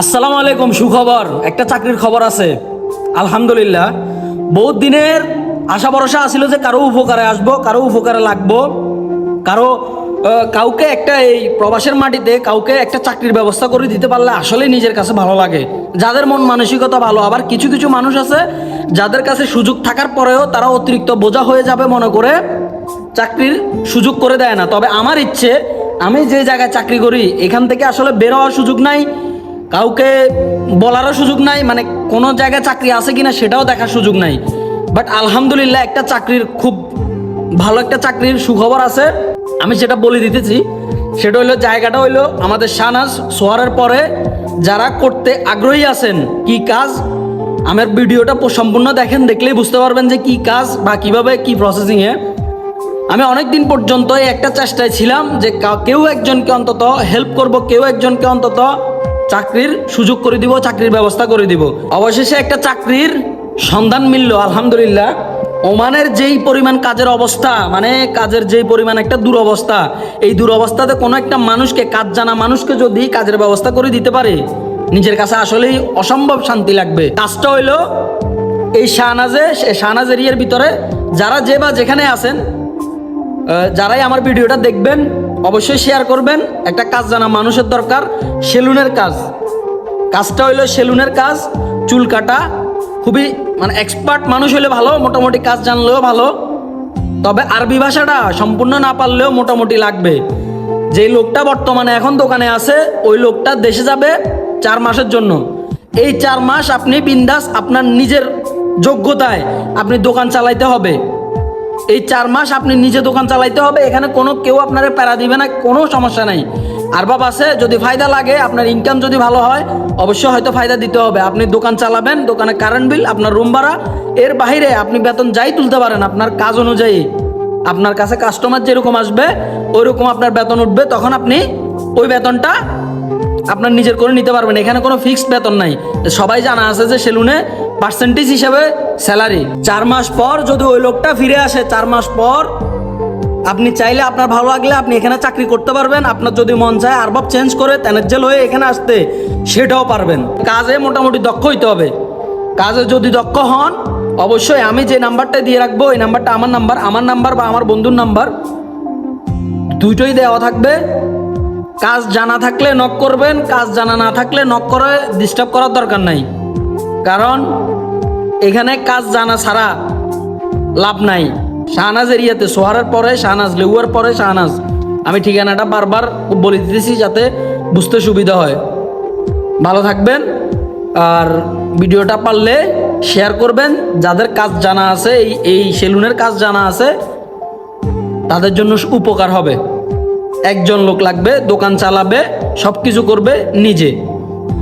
আসসালামু আলাইকুম, সুখবর। একটা চাকরির খবর আছে। আলহামদুলিল্লাহ। বহুত দিনের আশা ভরসা আছিল যে কারও উপকারে আসব, কারও উপকারে লাগবো। কারও কাউকে একটা এই প্রবাসের মাটিতে কাউকে একটা চাকরির ব্যবস্থা করে দিতে পারলে আসলেই নিজের কাছে ভালো লাগে। যাদের মন মানসিকতা ভালো, আবার কিছু কিছু মানুষ আছে যাদের কাছে সুযোগ থাকার পরেও তারা অতিরিক্ত বোঝা হয়ে যাবে মনে করে চাকরির সুযোগ করে দেয় না। তবে আমার ইচ্ছে, আমি যে জায়গায় চাকরি করি, এখান থেকে আসলে বের হওয়ার সুযোগ নাই। কাউকে বলারও সুযোগ নাই মানে কোনো জায়গায় চাকরি আছে কিনা সেটাও দেখার সুযোগ নাই। বাট আলহামদুলিল্লাহ একটা চাকরির খুব ভালো একটা চাকরির সুখবর আছে। আমি সেটা বলে দিতেছি, সেটা হইল জায়গাটা হইল আমাদের শাহনাজ সোয়ারের পরে যারা করতে আগ্রহী আছেন কি কাজ আমার ভিডিওটা সম্পূর্ণ দেখেন, দেখলেই বুঝতে পারবেন যে কি কাজ বা কীভাবে কি প্রসেসিংয়ে আমি অনেক দিন পর্যন্ত একটা চেষ্টায় ছিলাম যে কা- কেউ একজনকে অন্তত হেল্প করব, কেউ একজনকে অন্তত চাকরির সুযোগ করে দিব, চাকরির ব্যবস্থা করে দিব। অবশেষে একটা চাকরির সন্ধান মিলল, আলহামদুলিল্লাহ। ওমানের যেই পরিমাণ কাজের অবস্থা মানে কাজের যেই পরিমাণ একটা দুরবস্থা, এই দুরবস্থাতে কোনো একটা মানুষকে, কাজ জানা মানুষকে যদি কাজের ব্যবস্থা করে দিতে পারে, নিজের কাছে আসলেই অসম্ভব শান্তি লাগবে। কাজটা হইল এই শাহনাজে শাহনাজ এরিয়ার ভিতরে, যারা যে বা যেখানে আছেন যারাই আমার ভিডিওটা দেখবেন অবশ্যই শেয়ার করবেন। একটা কাজ জানা, মানুষের দরকার, সেলুনের কাজ। কাজটা হইল সেলুনের কাজ, চুল কাটা। খুবই মানে এক্সপার্ট মানুষ হলে ভালো, মোটামুটি কাজ জানলেও ভালো। তবে আরবি ভাষাটা সম্পূর্ণ না পারলেও মোটামুটি লাগবে। যেই লোকটা বর্তমানে এখন দোকানে আছে, ওই লোকটা দেশে যাবে চার মাসের জন্য। এই চার মাস আপনি বিন্দাস আপনার নিজের যোগ্যতায় আপনি দোকান চালাইতে হবে। এই চার মাস আপনি নিজে দোকান চালাইতে হবে, এখানে কোনো কেউ আপনারে প্যারা দিবে না, কোনো সমস্যা নাই। আর বাব আছে, যদি ফায়দা লাগে, আপনার ইনকাম যদি ভালো হয়, অবশ্যই হয়তো ফায়দা দিতে হবে। আপনি দোকান চালাবেন, দোকানে কারেন্ট বিল আপনার রুম ভাড়া। এর বাইরে আপনি বেতন যাই তুলতে পারেন, আপনার কাজ অনুযায়ী। আপনার কাছে কাস্টমার যেরকম আসবে, ওইরকম আপনার বেতন উঠবে, তখন আপনি ওই বেতনটা আপনার নিজের করে নিতে পারবেন। এখানে কোনো ফিক্সড বেতন নাই। সবাই জানা আছে যে সেলুনে পার্সেন্টেজ হিসাবে স্যালারি চার মাস পর যদি ওই লোকটা ফিরে আসে, চার মাস পর আপনি চাইলে আপনার ভালো লাগলে আপনি এখানে চাকরি করতে পারবেন। আপনার যদি মন চায় আরবাব চেঞ্জ করে তেনাজ্জেল হয়ে এখানে আসতে সেটাও পারবেন। কাজে মোটামুটি দক্ষ হইতে হবে। কাজে যদি দক্ষ হন, অবশ্যই আমি যে নাম্বারটা দিয়ে রাখব এই নাম্বারটা আমার নাম্বার আমার নাম্বার বা আমার বন্ধুর নাম্বার দুইটোই দেওয়া থাকবে। কাজ জানা থাকলে নক করবেন, কাজ জানা না থাকলে নক করে ডিস্টার্ব করার দরকার নাই। কারণ এখানে কাজ জানা ছাড়া লাভ নাই। শাহনাজ এরিয়াতে সোহারের পরে, শাহনাজ লেউয়ার পরে, শাহনাজ। আমি ঠিকানাটা বারবার বলে দিতেছি যাতে বুঝতে সুবিধা হয়। ভালো থাকবেন, আর ভিডিওটা পারলে শেয়ার করবেন। যাদের কাজ জানা আছে, এই এই সেলুনের কাজ জানা আছে, তাদের জন্য উপকার হবে। একজন লোক লাগবে দোকান চালাবে সব কিছু করবে নিজে।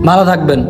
ভালো থাকবেন।